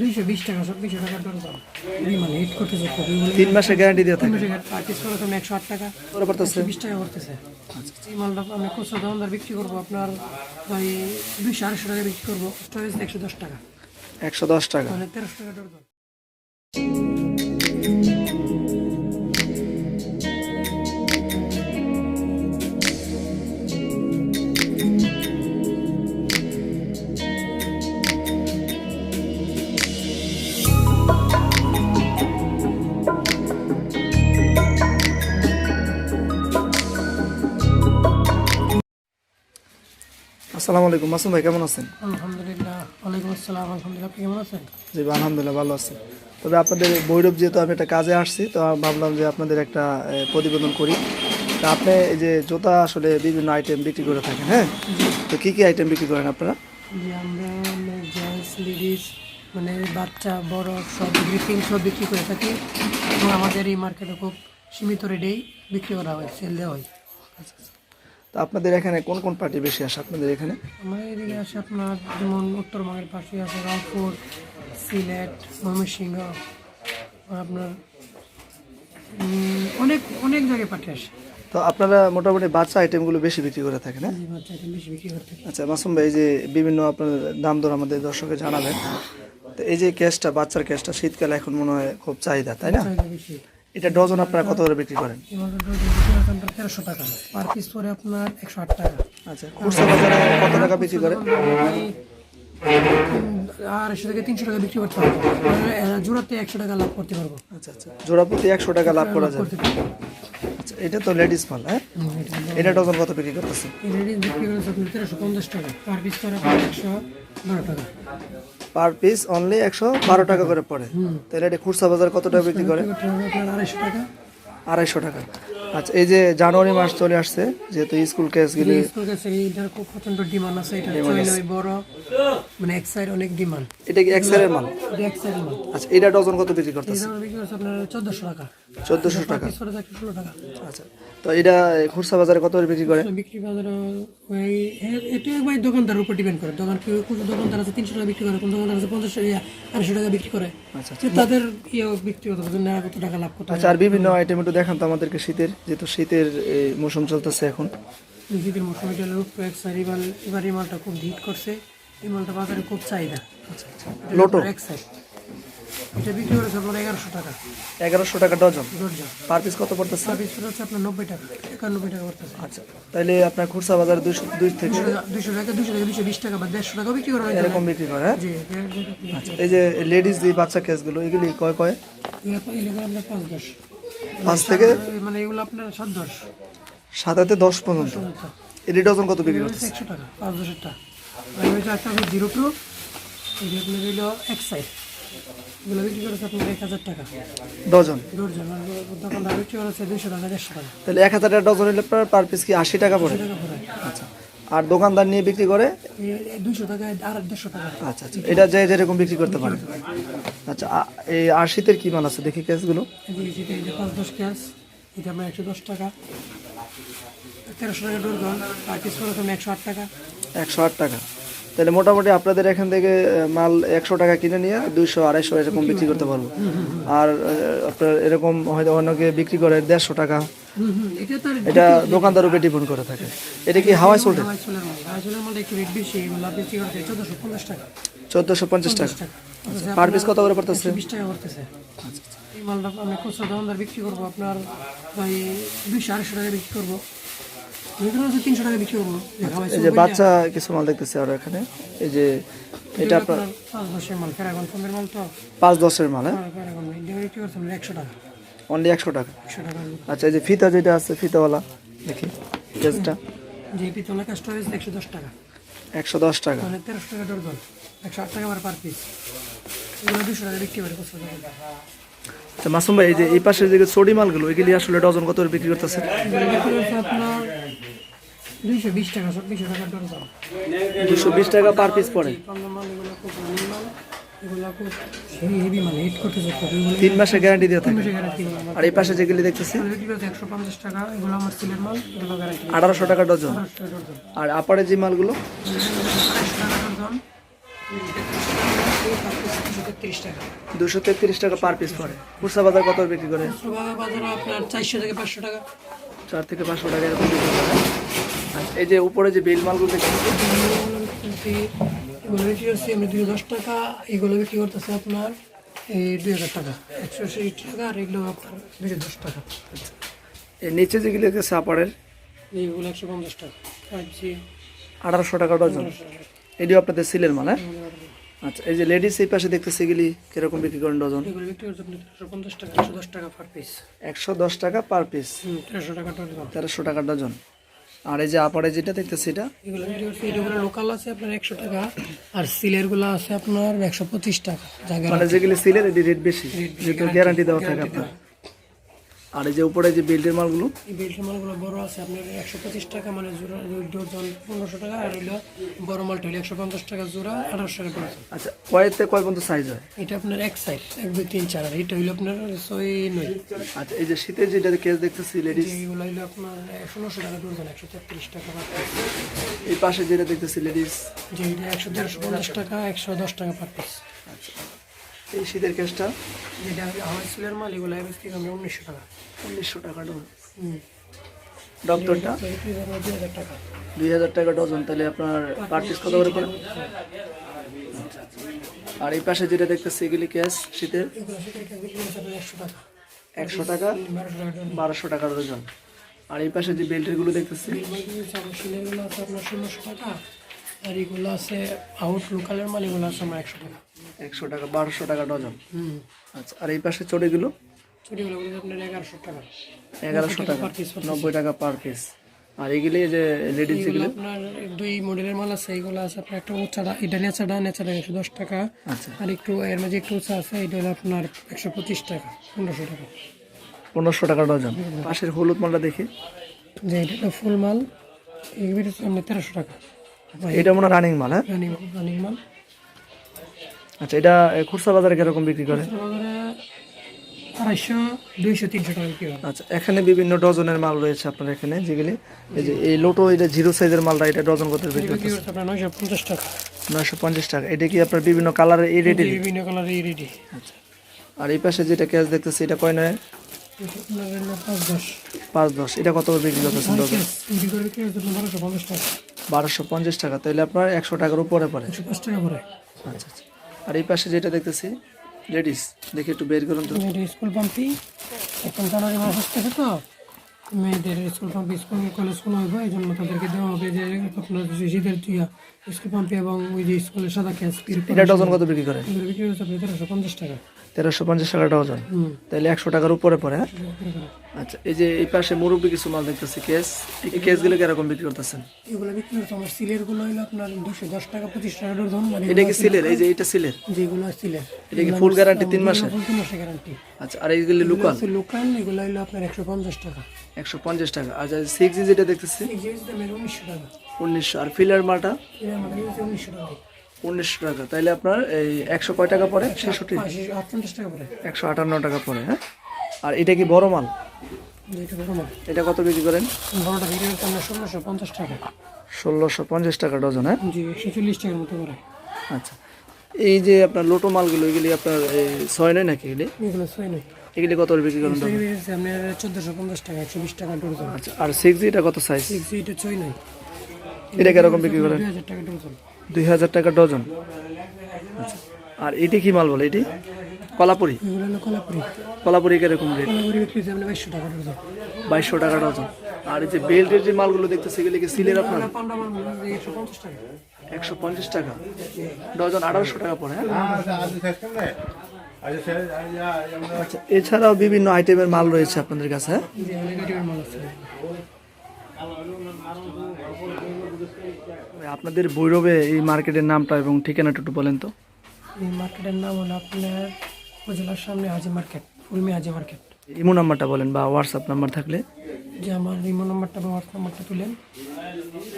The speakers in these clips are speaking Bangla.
দুইশো বিশ টাকা সব দুইশো টাকা দরকার বিমান হিট করতেছে খুবই তিন মাসে গ্যারান্টি দিয়ে থাকে। পার্টিস করে তুমি একশো আট টাকা। পড়তেছে। বিশ টাকা করতেছে এই মালটা আমি খুচরা দোকানদার বিক্রি করব আপনার ওই দুইশো আড়াইশো টাকা বিক্রি করব। স্টোরেজ একশো দশ টাকা। একশো দশ টাকা। মানে তেরোশো টাকা আসসালামু আলাইকুম। মাসুম ভাই কেমন আছেন? আলহামদুলিল্লাহ ওয়ালাইকুম আসসালাম আলহামদুলিল্লাহ আপনি কেমন আছেন? জি আলহামদুলিল্লাহ ভালো আছি। তবে আপনাদের ভৈরব যেহেতু আমি একটা কাজে আসছি তো ভাবলাম যে আপনাদের একটা প্রতিবেদন করি। তা আপনি এই যে জুতা আসলে বিভিন্ন আইটেম বিক্রি করে থাকেন হ্যাঁ? তো কী কী আইটেম বিক্রি করেন আপনারা? যে আমরা জেন্টস লেডিস মানে বাচ্চা বড় সব গ্রিপিং সব বিক্রি করে থাকি। এবং আমাদের এই মার্কেটে খুব সীমিত রেটেই বিক্রি করা হয় সেল দেওয়া হয়। তো আপনাদের এখানে কোন কোন পার্টি বেশি আসে আপনাদের এখানে? আমাদের এদিকে আছে আপনার যেমন উত্তরবঙ্গের পাশে আছে রংপুর সিলেট ময়মনসিংহ আপনার অনেক অনেক জায়গায় পাঠিয়ে আসে। তো আপনারা মোটামুটি বাচ্চা আইটেমগুলো বেশি বিক্রি করে থাকেন হ্যাঁ? বাচ্চা আইটেম বেশি বিক্রি করতে আচ্ছা মাসুম ভাই এই যে বিভিন্ন আপনার দাম দর আমাদের দর্শকে জানাবেন তো এই যে ক্যাশটা বাচ্চার ক্যাশটা শীতকালে এখন মনে হয় খুব চাহিদা তাই না? এটা ডজন আপনারা কত করে বিক্রি করেন? তেরোশো টাকা। পার পিস পরে আপনার একশো আট টাকা। আচ্ছা খুচরা বাজারে কত টাকা বিক্রি করে? আড়াইশো থেকে তিনশো টাকা বিক্রি করতে পারব। জোড়াতে একশো টাকা লাভ করতে পারব। আচ্ছা আচ্ছা। জোড়া প্রতি একশো টাকা লাভ করা যায়। আচ্ছা এটা তো লেডিস মাল হ্যাঁ? এটা ডজন কত বিক্রি করতেছে লেডিস বিক্রি করেছে তেরোশো পঞ্চাশ টাকা। পার পিস করে একশো বারো টাকা। পার পিস অনলি একশো বারো টাকা করে পড়ে। তাহলে এটা খুচরা বাজার কত টাকা বিক্রি করে? করতে আড়াইশো টাকা। আড়াইশো টাকা। আচ্ছা এই যে জানুয়ারি মাস চলে আসছে যেহেতু স্কুল কেসগুলি স্কুল কাছে এইটার খুব প্রচণ্ড ডিমান্ড আছে এটা চলে বড় মানে এক সাইড অনেক ডিমান্ড এটা কি এক্সেলের মাল? এটা এক সাইড মাল। আচ্ছা এটা ডজন কত বিক্রি এই করতেছে দাম বিক্রি করছে আপনার চোদ্দশো টাকা। চোদ্দোশো টাকা। টাকা। আচ্ছা তো এটা খুচরা বাজারে কত করে বিক্রি করে? বিক্রি বাজারে ওই এটা একবার দোকানদার উপর ডিপেন্ড করে। দোকান কোনো দোকানদার আছে তিনশো টাকা বিক্রি করে কোন দোকানদার আছে পঞ্চাশ ইয়া, আড়াইশো টাকা বিক্রি করে। আচ্ছা তাদের ইয়ে বিক্রি করতে পারবে না কত টাকা লাভ করতে আচ্ছা আর বিভিন্ন আইটেম একটু দেখান তো আমাদেরকে শীতের যেহেতু শীতের এই মৌসুম চলতেছে এখন। শীতের মৌসুমে এটা সাইড এবার এবার এই মালটা খুব হিট করছে। এই মালটা বাজারে খুব চাহিদা। আচ্ছা আচ্ছা। লোটো? এক সাইড এটা বিক্রি করেছে আপনার এগারোশো টাকা। এগারোশো টাকা ডজন। দরজা পার পিস কত পড়তেছে? সার্ভিস হচ্ছে আপনার নব্বই টাকা একানব্বই টাকা করতেছে আচ্ছা তাহলে আপনার খুচরা বাজারে দুশো দুই থেকে দুশো টাকা দুশো টাকা দুশো বিশ টাকা বা দেড়শো টাকা বিক্রি করা হয় এরকম বিক্রি করে হ্যাঁ? আচ্ছা এই যে লেডিস যে বাচ্চা কেসগুলো এগুলি কয় কয়? পাঁচ দশ। পাঁচ থেকে? মানে এগুলো আপনার সাত দশ। সাত হাতে দশ পর্যন্ত। এলি ডজন কত বিক্রি করতেছে? একশো টাকা পাঁচ ওইটা একটা জিরো টু আপনার এক সাইড। এগুলো বিক্রি করেছে আপনার এক হাজার টাকা। ডজন? দোকানদার বিক্রি করেছে দুইশো টাকা দেড়শো টাকা। তাহলে এক হাজার টাকা ডজন হলে পার পিস কি আশি টাকা পড়ে? আচ্ছা। আর দোকানদার নিয়ে বিক্রি করে? দুইশো টাকা আর দেড়শো টাকা। আচ্ছা আচ্ছা। এটা যে যেরকম বিক্রি করতে পারে। আচ্ছা এই আর শীতের কি মাল আছে? দেখি যে পাঁচ দশ ক্যাশ এটা আপনার একশো দশ টাকা। তেরোশো টাকা ডোরগন আর পিস করে একশো আট টাকা। একশো আট টাকা। তাহলে মোটামুটি আপনাদের এখান থেকে মাল একশো টাকা কিনে নিয়ে দুইশো আড়াইশো এরকম বিক্রি করতে পারব। আর আপনার এরকম হয়তো অন্যকে বিক্রি করে দেড়শো টাকা। এটা দোকানদার উপরে ডিপেন্ড করে থাকে। এটা কি হাওয়াই করতে চোদ্দোশো পঞ্চাশ টাকা। পার পিস কত করে পড়তেছে? বিশ টাকা করতেছে এই মালটা আমি খুচরা দোকানদার বিক্রি করব আপনার ওই দুইশো আড়াইশো টাকা বিক্রি করব। তিনশো টাকা বিক্রি করব। এই যে বাচ্চা কিছু মাল দেখতেছি আর এখানে। এই যে এটা আপনার পাঁচ দশের মাল প্যারাগন ফোনের মাল তো। পাঁচ দশের মাল হ্যাঁ? আমরা একশো টাকা। অনলি একশো টাকা। একশো টাকা। আচ্ছা এই যে ফিতা যেটা আছে ফিতাওয়ালা দেখি কেসটা যে পিতলা কাজটা হয়েছে একশো দশ টাকা। একশো দশ টাকা। মানে তেরোশো টাকা ডরগন একশো আট টাকা পার পিস এগুলো দুশো টাকা বিক্রি করে খুচরা দোকানদার আচ্ছা মাসুম ভাই এই যে এই পাশে যে সরি মালগুলো এগুলি আসলে ডজন কত করে বিক্রি করতেছে? আপনার দুইশো বিশ টাকা দুশো টাকা ডরগন দুশো বিশ টাকা পার পিস পড়ে। এগুলো তিন মাসের গ্যারান্টি দিয়ে থাকে। আর এই পাশে যেগুলি দেখতেছি একশো পঞ্চাশ টাকা এগুলো আমার সিলের মাল আঠারোশো টাকা ডজন আর আপারে যে মালগুলো দুশো তেত্রিশ টাকা পার পিস পড়ে। খুচরা বাজার কত বিক্রি করে? আপনার চারশো থেকে পাঁচশো টাকা। চার থেকে পাঁচশো টাকা এরকম বিক্রি করে। এই যে উপরে যে বিল মালগুলো দেখছি এগুলো বিক্রি করছি আমরা দুশো দশ টাকা এগুলো বিক্রি করতেছে আপনার এই দুই হাজার টাকা একশো ষাট টাকা আর এগুলো আপনার দুশো দশ টাকা এর নিচে যেগুলো আছে সাপারের এইগুলো একশো পঞ্চাশ টাকা আঠারোশো টাকা ডজন। এটিও আপনাদের সিলের মাল হ্যাঁ? আচ্ছা এই যে লেডিস এই পাশে দেখতেছি এগুলি কীরকম বিক্রি করেন ডজন? একশো দশ টাকা পার পিস একশো দশ টাকা পার পিস তেরোশো টাকা ডজন। আর এই যে আপারে যেটা দেখতেছি এটা? এগুলো এগুলো লোকাল আছে আপনার একশো টাকা আর সিলেরগুলো আছে আপনার একশো পঁচিশ টাকা। মানে যেগুলো সিলের রেট বেশি গ্যারান্টি দেওয়া থাকে আপনার। আর এই যে উপরে যে বিল্ডের মালগুলো? এই বেল্টের মালগুলো বড় আছে আপনার একশো পঁচিশ টাকা মানে জোড়া ডজন পনেরোশো টাকা আর হইল বড় মালটা হইল একশো পঞ্চাশ টাকা জোড়া আঠারোশো টাকা ডজন আচ্ছা কয়েতে কয় পর্যন্ত সাইজ হয়? এটা আপনার এক সাইড এক দুই তিন চার আর এটা হইল আপনার ছয় নয়। আচ্ছা এই যে শীতের যেটা কেস দেখতেছি লেডিস এইগুলো হইল আপনার ষোলোশো টাকা ডজন একশো তেত্রিশ টাকা এই পাশে যেটা দেখতেছি লেডিস যে এটা একশো দেড়শো পঞ্চাশ টাকা একশো দশ টাকা পার পিস এই শীতের কেসটা যেটা হাওয়াই সিলের মাল এগুলো এবার থেকে আমরা উনিশশো টাকা। উনিশশো টাকা ডজন। ডক্টরটা? আমরা দুই হাজার টাকা। ডজন তাহলে আপনার পার পিস কত করে পড়ে আর এই পাশে যেটা দেখতেছি এগুলি ক্যাশ শীতের একশো টাকা। বারোশো টাকা ডজন। আর এই পাশে যে বেল্টেরগুলো দেখতেছি আর এগুলো আছে আউট লোকালের মাল এগুলো আছে আমার একশো টাকা। একশো টাকা বারোশো টাকা ডজন। আচ্ছা আর এই পাশে চড়িগুলো? ছোটগুলো আপনার এগারোশো টাকা। এগারোশো টাকা নব্বই টাকা পার পিস আর এগুলি যে লেডিস এগুলো আপনার দুই মডেলের মাল আছে এগুলো আছে আপনার একটা উচ্চাটা এটা নেচাটা নেচাটা একশো দশ টাকা। আচ্ছা। আর একটু এর মাঝে একটু উঁচা আছে এটা হলো আপনার একশো পঁচিশ টাকা পনেরোশো টাকা। পনেরোশো টাকা ডজন। পাশের হলুদ মালটা দেখি। যে এটা একটা ফুল মাল এগুলো আপনার তেরোশো টাকা। এটা মনে রানিং মাল হ্যাঁ? রানিং রানিং মাল। আচ্ছা এটা খুচরা বাজারে কীরকম বিক্রি করে? আড়াইশো দুইশো তিনশো টাকা আচ্ছা এখানে বিভিন্ন ডজনের মাল রয়েছে আপনার এখানে যেগুলি এই যে এই লোটো এটা জিরো সাইজের মালটা এটা ডজন কত বিক্রি নয়শো পঞ্চাশ টাকা। নয়শো পঞ্চাশ টাকা। এটা কি আপনার বিভিন্ন কালারের এই রেটে বিভিন্ন কালার এই রেডি আচ্ছা আর এই পাশে যেটা ক্যাশ দেখতেছি এটা কয় নয়? পাঁচ দশ। এটা কত করে বিক্রি করতেছেন ডজন? কেস বিক্রি করে বিক্রি করছে আপনার বারোশো পঞ্চাশ টাকা। তাহলে আপনার একশো টাকার উপরে পড়ে। আচ্ছা আচ্ছা। আর এই পাশে যেটা দেখতেছি লেডিস দেখে একটু বের করুন তো। স্কুল পাম্পি এখন জানুয়ারি মাস আসতেছে তো মেয়েদের স্কুল পাম্পি স্কুল কলেজ স্কুল হবে এই জন্য তাদেরকে দেওয়া হবে যে আপনার শীতের তুইয়া স্কুল পাম্পি এবং ওই যে স্কুলের সাদা ক্যাশ এটা ডজন কত বিক্রি করে? বিক্রি হচ্ছে তেরোশো পঞ্চাশ টাকা। তেরোশো পঞ্চাশ টাকা ডজন। তাহলে একশো টাকার উপরে পড়ে হ্যাঁ? আচ্ছা এই যে এই পাশে মুরব্বী কিছু মাল দেখতেছি কেস। এই কেসগুলো কীরকম বিক্রি করতেছেন? এগুলো বিক্রি করছে আমার সিলেরগুলো হলো আপনার দুশো দশ টাকা পঁচিশ টাকা ডজন মানে এটা কি সিলের? এই যে এটা সিলের? যেগুলো সিলের। এটা কি ফুল গ্যারান্টি তিন মাসের? তিন মাসের গ্যারান্টি আচ্ছা আর এইগুলি লোকাল লোকাল এগুলো হলো আপনার একশো পঞ্চাশ টাকা। একশো পঞ্চাশ টাকা। আর সিক্স যেটা দেখতেছি? উনিশশো টাকা। উনিশশো। আর ফিলার আমাদের উনিশশো টাকা। উনিশশো টাকা। তাইলে আপনার এই একশো কয় টাকা পড়ে? ছেষট্টি? টাকা করে একশো আটান্ন টাকা পড়ে হ্যাঁ? আর এটা কি বড় মাল? এটা কত বিক্রি করেন? বড়টা বিক্রি করতে ষোলোশো পঞ্চাশ টাকা। ষোলোশো পঞ্চাশ টাকা ডজন হ্যাঁ? জি একশো চল্লিশ টাকার মতো করে। আচ্ছা। এই যে আপনার লোটো মালগুলো এগুলি আপনার এই, ছয় নয় নাকি এগুলি? এগুলো ছয় নয় এগুলি কত বিক্রি করেন? আপনার চোদ্দোশো পঞ্চাশ টাকা একশো বিশ টাকা ডজন। আচ্ছা আর সিক্স জি এটা কত সাইজ সিক্স এটা ছয় নয় এটা কীরকম বিক্রি করেন? হাজার টাকা ডজন। দুই হাজার টাকা ডজন। আর এটি কি মাল বলে? এটি? কলাপুরি? কলাপুরি কীরকম রেট বাইশশো টাকা ডজন। আর এই যে বেল্টের যে মালগুলো দেখতেছি, এগুলি কি সিলের আপনার? একশো পঞ্চাশ টাকা। ডজন আঠারোশো টাকা পড়ে হ্যাঁ? আচ্ছা এছাড়াও বিভিন্ন আইটেমের মাল রয়েছে আপনাদের কাছে হ্যাঁ জি অনেক আইটেমের মাল আছে আপনাদের বৈরবে এই মার্কেটের নামটা এবং ঠিকানাটা একটু বলেন তো। এই মার্কেটের নাম হলো আপনার উপজেলার সামনে হাজি মার্কেট ফুলমি হাজি মার্কেট। ইমো নাম্বারটা বলেন বা হোয়াটসঅ্যাপ নাম্বার থাকলে। যে আমার ইমো নাম্বারটা বা হোয়াটসঅ্যাপ নাম্বারটা তুলেন।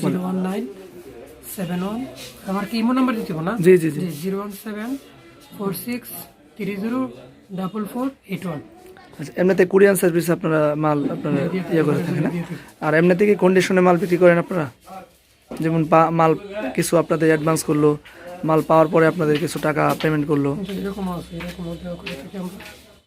Zero one nine seven one আমার কি ইমো নাম্বার দিতে হবে না? জি জি জি। Zero one seven four six three zero double four eight one. আচ্ছা এমনিতে কুরিয়ান সার্ভিস আপনারা মাল আপনারা ইয়ে করে থাকেন আর এমনি থেকে কন্ডিশনে মাল বিক্রি করেন আপনারা? যেমন মাল কিছু আপনাদের অ্যাডভান্স করল, মাল পাওয়ার পরে আপনাদের কিছু টাকা পেমেন্ট করল। এরকম আছে এরকম